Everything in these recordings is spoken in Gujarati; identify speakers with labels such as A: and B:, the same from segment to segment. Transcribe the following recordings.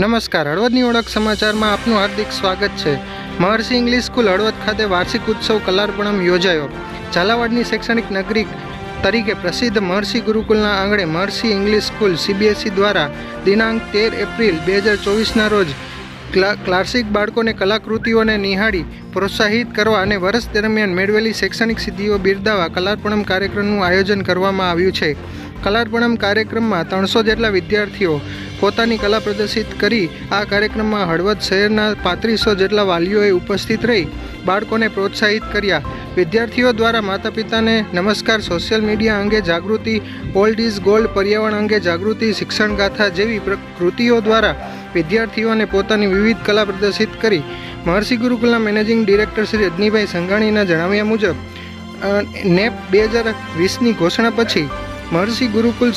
A: નમસ્કાર, હળવદની ઓળખ સમાચારમાં આપનું હાર્દિક સ્વાગત છે. મહર્ષિ ઇંગ્લિશ સ્કૂલ હળવદ ખાતે વાર્ષિક ઉત્સવ કલાર્પણમ યોજાયો. ઝાલાવાડની શૈક્ષણિક નગરી તરીકે પ્રસિદ્ધ મહર્ષિ ગુરુકુલના આંગણે મહર્ષિ ઇંગ્લિશ સ્કૂલ સીબીએસઈ દ્વારા દિનાંક તેર એપ્રિલ બે હજાર ચોવીસના રોજ ક્લા ક્લાસિક બાળકોને કલાકૃતિઓને નિહાળી પ્રોત્સાહિત કરવા અને વર્ષ દરમિયાન મેળવેલી શૈક્ષણિક સિદ્ધિઓ બિરદાવા કલાર્પણમ કાર્યક્રમનું આયોજન કરવામાં આવ્યું છે. કલાર્પણમ કાર્યક્રમમાં ત્રણસો જેટલા વિદ્યાર્થીઓ પોતાની કલા પ્રદર્શિત કરી આ કાર્યક્રમમાં હળવદ શહેરના પાંત્રીસો જેટલા વાલીઓએ ઉપસ્થિત રહી બાળકોને પ્રોત્સાહિત કર્યા. વિદ્યાર્થીઓ દ્વારા માતા પિતાને નમસ્કાર સોશિયલ મીડિયા અંગે જાગૃતિ, ઓલ્ડ ઇઝ ગોલ્ડ પર્યાવરણ અંગે જાગૃતિ, શિક્ષણ ગાથા જેવી પ્રકૃતિઓ દ્વારા વિદ્યાર્થીઓને પોતાની વિવિધ કલા પ્રદર્શિત કરી. મહર્ષિ ગુરુકુલના મેનેજિંગ ડિરેક્ટર શ્રી રજનીભાઈ સંઘાણીના જણાવ્યા મુજબ નેપ બે હજાર વીસની ઘોષણા પછી મહર્ષિ ગુરુકુલ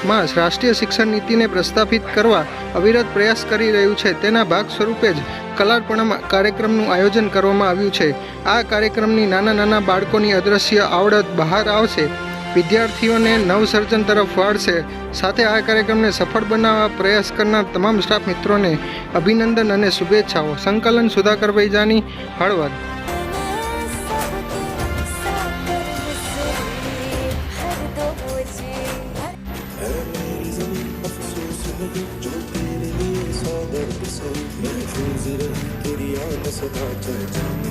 A: શિક્ષણમાં રાષ્ટ્રીય શિક્ષણ નીતિને પ્રસ્થાપિત કરવા અવિરત પ્રયાસ કરી રહ્યું છે. તેના ભાગ સ્વરૂપે જ કલાર્પણમ કાર્યક્રમનું આયોજન કરવામાં આવ્યું છે. આ કાર્યક્રમની નાના નાના બાળકોની અદ્રશ્ય આવડત બહાર આવશે. વિદ્યાર્થીઓને નવસર્જન તરફ વાળશે. સાથે આ કાર્યક્રમને સફળ બનાવવા પ્રયાસ કરનાર તમામ સ્ટાફ મિત્રોને અભિનંદન અને શુભેચ્છાઓ. સંકલન Sudhakarbhai Jani Halvad.
B: sol Beni çözere geri arkası parça Tanrı